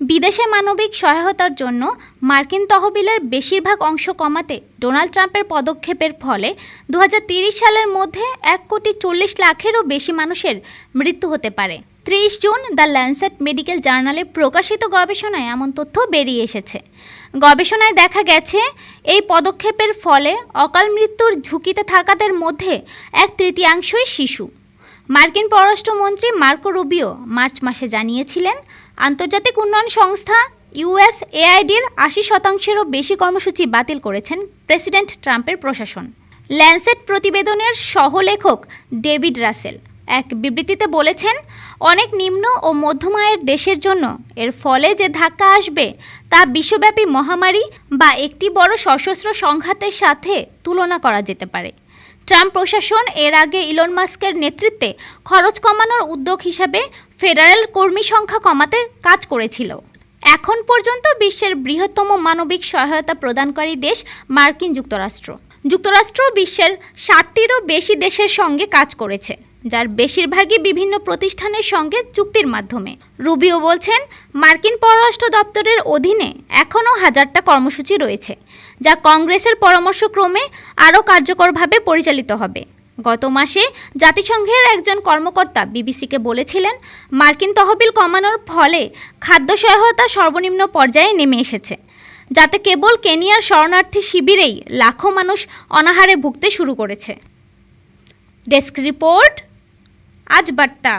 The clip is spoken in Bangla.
বিদেশে মানবিক সহায়তার জন্য মার্কিন তহবিলের বেশিরভাগ অংশ কমাতে ডোনাল্ড ট্রাম্পের পদক্ষেপের ফলে দু সালের মধ্যে এক কোটি চল্লিশ লাখেরও বেশি মানুষের মৃত্যু হতে পারে। ত্রিশ জুন দ্য ল্যান্সেট মেডিকেল জার্নালে প্রকাশিত গবেষণায় এমন তথ্য বেরিয়ে এসেছে। গবেষণায় দেখা গেছে, এই পদক্ষেপের ফলে অকাল মৃত্যুর ঝুঁকিতে থাকাদের মধ্যে এক তৃতীয়াংশই শিশু। মার্কিন পররাষ্ট্রমন্ত্রী মার্কো রুবিও মার্চ মাসে জানিয়েছিলেন, আন্তর্জাতিক উন্নয়ন সংস্থা ইউএস এআইডির আশি শতাংশেরও বেশি কর্মসূচি বাতিল করেছেন প্রেসিডেন্ট ট্রাম্পের প্রশাসন। ল্যান্সেট প্রতিবেদনের সহলেখক ডেভিড রাসেল এক বিবৃতিতে বলেছেন, অনেক নিম্ন ও মধ্যম আয়ের দেশের জন্য এর ফলে যে ধাক্কা আসবে তা বিশ্বব্যাপী মহামারী বা একটি বড় সশস্ত্র সংঘাতের সাথে তুলনা করা যেতে পারে। ট্রাম্প প্রশাসন এর আগে ইলন মাস্কের নেতৃত্বে খরচ কমানোর উদ্যোগ হিসাবে ফেডারেল কর্মী সংখ্যা কমাতে কাজ করেছিল। এখন পর্যন্ত বিশ্বের বৃহত্তম মানবিক সহায়তা প্রদানকারী দেশ মার্কিন যুক্তরাষ্ট্র। যুক্তরাষ্ট্র বিশ্বের ষাটটিরও বেশি দেশের সঙ্গে কাজ করেছে, যার বেশিরভাগই বিভিন্ন প্রতিষ্ঠানের সঙ্গে চুক্তির মাধ্যমে। রুবিও বলছেন, মার্কিন পররাষ্ট্র দপ্তরের অধীনে এখনও হাজারটা কর্মসূচি রয়েছে, যা কংগ্রেসের পরামর্শক্রমে আরও কার্যকরভাবে পরিচালিত হবে। গত মাসে জাতিসংঘের একজন কর্মকর্তা বিবিসিকে বলেছিলেন, মার্কিন তহবিল কমানোর ফলে খাদ্য সহায়তা সর্বনিম্ন পর্যায়ে নেমে এসেছে। যাতে কেবল কেনিয়ার শরণার্থী শিবিরেই লাখো মানুষ অনাহারে ভুগতে শুরু করেছে। ডেস্ক রিপোর্ট, আজ বার্তা।